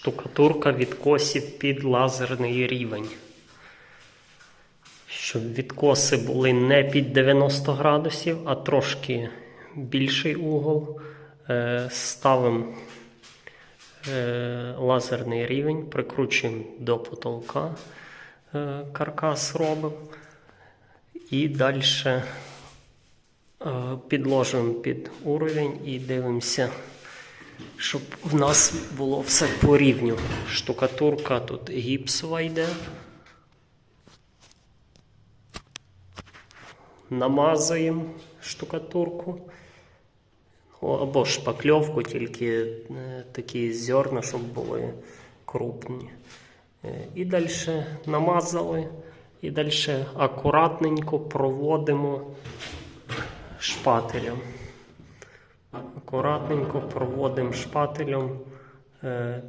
штукатурка відкосів під лазерний рівень. Щоб відкоси були не під 90 градусів, а трошки більший угол. Е, Ставимо е, лазерний рівень, прикручуємо до потолка, е, каркас робимо. І далі підложуємо під уровень і дивимося, щоб в нас було все по рівню. Штукатурка тут гіпсова йде. Намазуємо штукатурку. Або шпакльовку, тільки е, такі зерна, щоб були крупні. Е, І далі намазали, і далі акуратненько проводимо шпателем. Акуратненько проводимо шпателем е,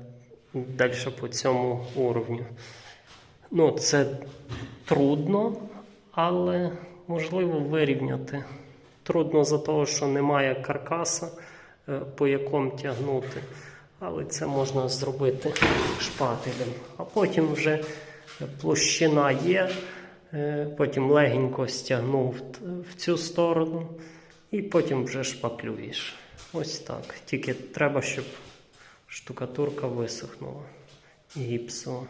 далі по цьому уровню. Ну, це трудно, але можливо вирівняти. Трудно за того, що немає каркаса, е, по якому тягнути. Але це можна зробити шпателем. А потім вже площина є, е, потім легенько стягнув в цю сторону, і потім вже шпаклюєш. Ось так. Тільки треба, щоб штукатурка висохнула гіпсова.